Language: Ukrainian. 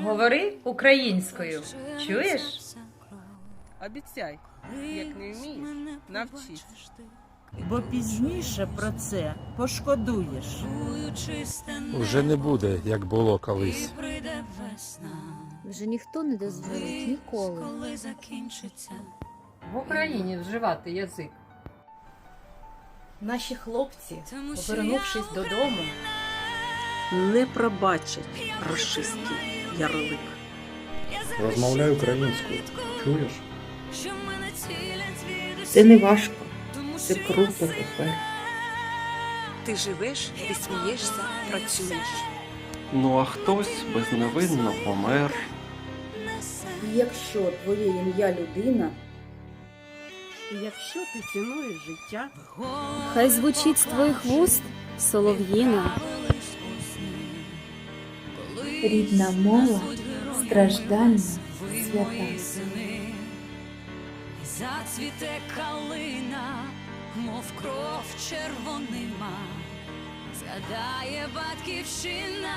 Говори українською. Чуєш? Обіцяй, як не вмієш, навчись. бо пізніше про це пошкодуєш. Уже не буде, як було колись. прийде весна, Вже ніхто не дозволить ніколи. коли закінчиться. В Україні вживати язик. Наші хлопці, повернувшись додому, не пробачать рашистський ярлик. Розмовляй українською. Чуєш? Це не важко, це круто тепер. Ти живеш, ти смієшся, працюєш. Ну а хтось безневинно помер. І якщо твоє ім'я людина, І якщо ти цінуєш життя, Хай звучить з твоїх вуст солов'їна. Рідна мова, страждання, свята. Зацвіте калина, мов кров червонима, згадає батьківщина,